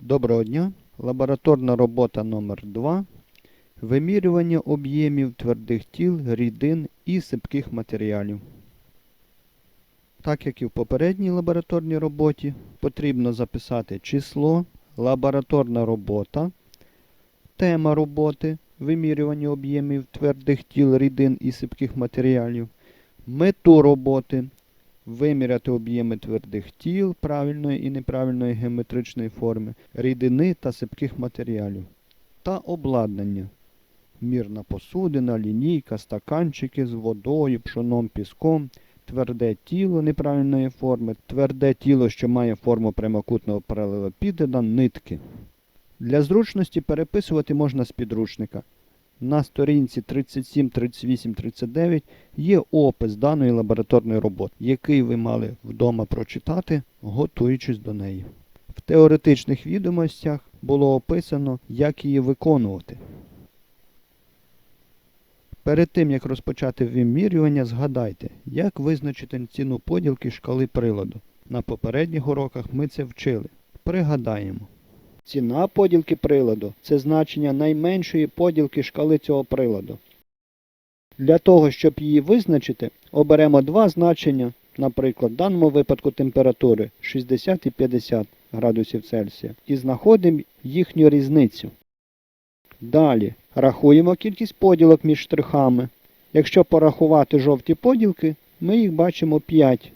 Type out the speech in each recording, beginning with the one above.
Доброго дня. Лабораторна робота номер 2 Вимірювання об'ємів твердих тіл, рідин і сипких матеріалів. Так як і в попередній лабораторній роботі, потрібно записати число, лабораторна робота, тема роботи, вимірювання об'ємів твердих тіл, рідин і сипких матеріалів, мету роботи, виміряти об'єми твердих тіл правильної і неправильної геометричної форми, рідини та сипких матеріалів та обладнання. Мірна посудина, лінійка, стаканчики з водою, пшоном, піском, тверде тіло неправильної форми, тверде тіло, що має форму прямокутного паралелепіпеда, нитки. Для зручності переписувати можна з підручника. На сторінці 37, 38, 39 є опис даної лабораторної роботи, який ви мали вдома прочитати, готуючись до неї. В теоретичних відомостях було описано, як її виконувати. Перед тим, як розпочати вимірювання, згадайте, як визначити ціну поділки шкали приладу. На попередніх уроках ми це вчили. Пригадаємо. Ціна поділки приладу це значення найменшої поділки шкали цього приладу. Для того, щоб її визначити, оберемо два значення, наприклад, в даному випадку температури 60 і 50 градусів Цельсія, і знаходимо їхню різницю. Далі рахуємо кількість поділок між штрихами. Якщо порахувати жовті поділки, ми їх бачимо 5.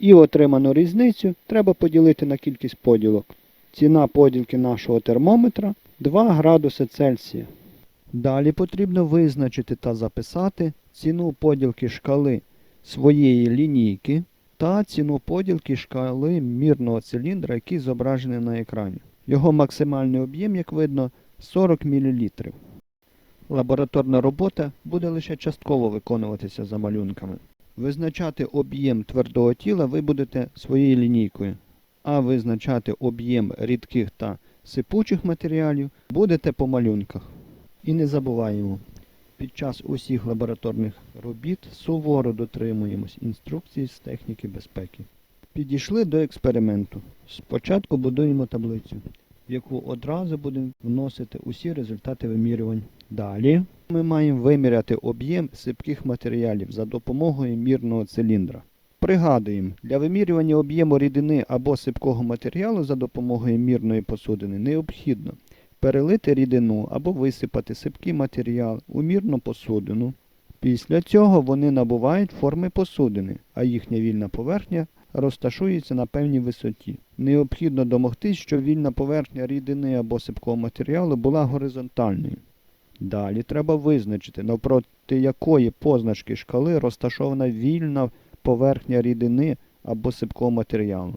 І отриману різницю треба поділити на кількість поділок. Ціна поділки нашого термометра 2 градуси Цельсія. Далі потрібно визначити та записати ціну поділки шкали своєї лінійки та ціну поділки шкали мірного циліндра, який зображений на екрані. Його максимальний об'єм, як видно, 40 мл. Лабораторна робота буде лише частково виконуватися за малюнками. Визначати об'єм твердого тіла ви будете своєю лінійкою, а визначати об'єм рідких та сипучих матеріалів будете по малюнках. І не забуваємо, під час усіх лабораторних робіт суворо дотримуємось інструкцій з техніки безпеки. Підійшли до експерименту. Спочатку будуємо таблицю, в яку одразу будемо вносити усі результати вимірювань. Далі ми маємо виміряти об'єм сипких матеріалів за допомогою мірного циліндра. Пригадуємо, для вимірювання об'єму рідини або сипкого матеріалу за допомогою мірної посудини необхідно перелити рідину або висипати сипкий матеріал у мірну посудину. Після цього вони набувають форми посудини, а їхня вільна поверхня розташується на певній висоті. Необхідно домогтись, щоб вільна поверхня рідини або сипкого матеріалу була горизонтальною. Далі треба визначити, навпроти якої позначки шкали розташована вільна поверхня рідини або сипкого матеріалу.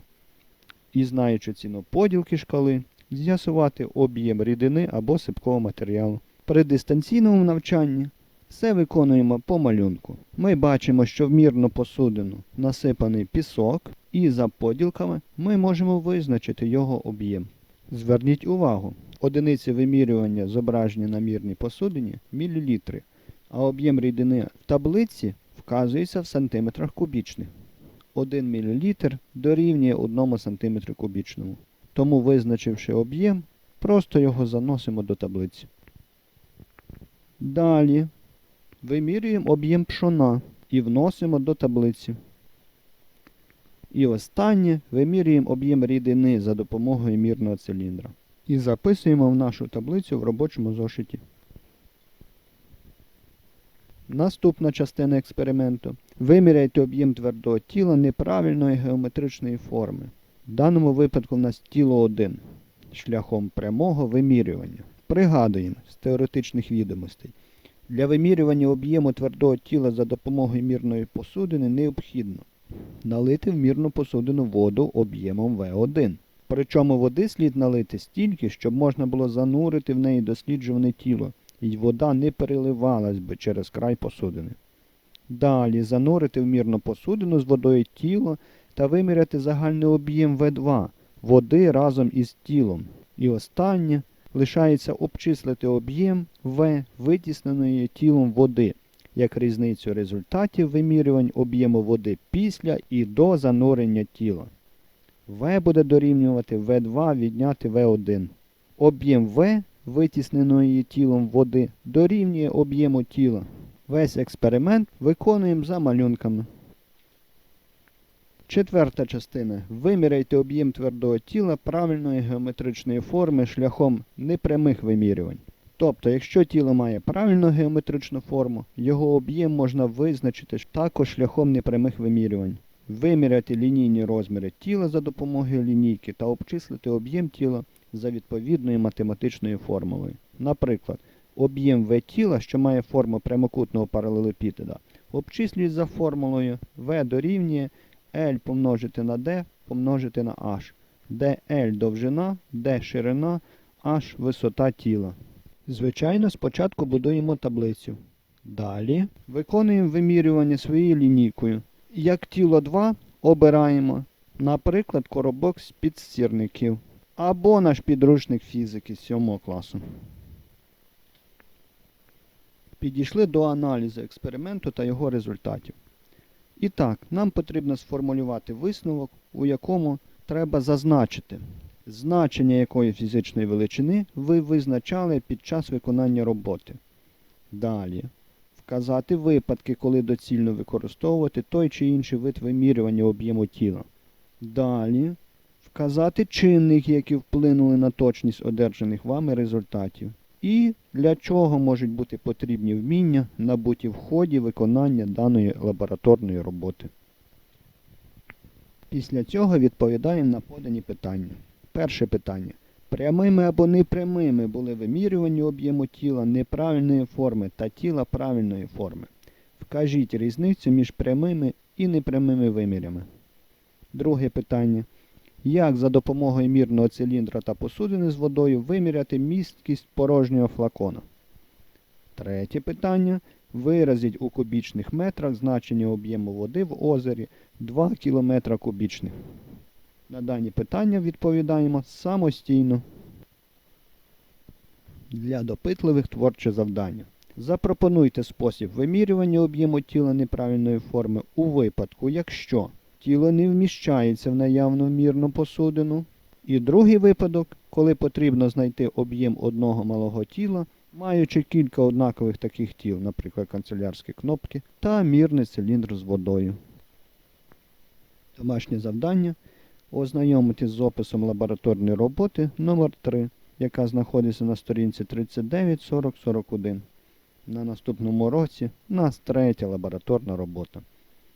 І знаючи ціну поділки шкали, з'ясувати об'єм рідини або сипкого матеріалу. При дистанційному навчанні все виконуємо по малюнку. Ми бачимо, що в мірну посудину насипаний пісок, і за поділками ми можемо визначити його об'єм. Зверніть увагу, одиниці вимірювання зображені на мірній посудині мілілітри, а об'єм рідини в таблиці вказується в сантиметрах кубічних. 1 мл дорівнює 1 см кубічному. Тому, визначивши об'єм, просто його заносимо до таблиці. Далі вимірюємо об'єм пшона і вносимо до таблиці. І останнє вимірюємо об'єм рідини за допомогою мірного циліндра. І записуємо в нашу таблицю в робочому зошиті. Наступна частина експерименту. Виміряйте об'єм твердого тіла неправильної геометричної форми. В даному випадку в нас тіло 1 шляхом прямого вимірювання. Пригадуємо з теоретичних відомостей. Для вимірювання об'єму твердого тіла за допомогою мірної посудини необхідно налити в мірну посудину воду об'ємом В1. Причому води слід налити стільки, щоб можна було занурити в неї досліджуване тіло, і вода не переливалась би через край посудини. Далі занурити в мірну посудину з водою тіло та виміряти загальний об'єм В2 води разом із тілом. І останнє лишається обчислити об'єм В витісненої тілом води, як різницю результатів вимірювань об'єму води після і до занурення тіла. В буде дорівнювати В2 відняти В1. Об'єм В, витісненої тілом води, дорівнює об'єму тіла. Весь експеримент виконуємо за малюнками. Четверта частина. Виміряйте об'єм твердого тіла правильної геометричної форми шляхом непрямих вимірювань. Тобто, якщо тіло має правильну геометричну форму, його об'єм можна визначити також шляхом непрямих вимірювань. Виміряти лінійні розміри тіла за допомогою лінійки та обчислити об'єм тіла за відповідною математичною формулою. Наприклад, об'єм В тіла, що має форму прямокутного паралелепіпеда, обчислюють за формулою V дорівнює L помножити на D помножити на H, де L довжина, D ширина, H висота тіла. Звичайно, спочатку будуємо таблицю. Далі виконуємо вимірювання своєю лінійкою. Як тіло 2 обираємо, наприклад, коробок з підстірників або наш підручник фізики з 7 класу. Підійшли до аналізу експерименту та його результатів. І так, нам потрібно сформулювати висновок, у якому треба зазначити, значення якої фізичної величини ви визначали під час виконання роботи. Далі. Вказати випадки, коли доцільно використовувати той чи інший вид вимірювання об'єму тіла. Далі. Вказати чинники, які вплинули на точність одержаних вами результатів. І для чого можуть бути потрібні вміння, набуті в ході виконання даної лабораторної роботи. Після цього відповідаємо на подані питання. Перше питання. Прямими або непрямими були вимірювані об'єму тіла неправильної форми та тіла правильної форми. Вкажіть різницю між прямими і непрямими вимірями. Друге питання. Як за допомогою мірного циліндра та посудини з водою виміряти місткість порожнього флакона? Третє питання. Виразіть у кубічних метрах значення об'єму води в озері 2 км кубічних. На дані питання відповідаємо самостійно. Для допитливих творче завдання. Запропонуйте спосіб вимірювання об'єму тіла неправильної форми у випадку, якщо тіло не вміщається в наявну мірну посудину. І другий випадок, коли потрібно знайти об'єм одного малого тіла, маючи кілька однакових таких тіл, наприклад, канцелярські кнопки, та мірний циліндр з водою. Домашнє завдання ознайомитись з описом лабораторної роботи номер 3 яка знаходиться на сторінці 39.40.41. На наступному році у нас третя лабораторна робота.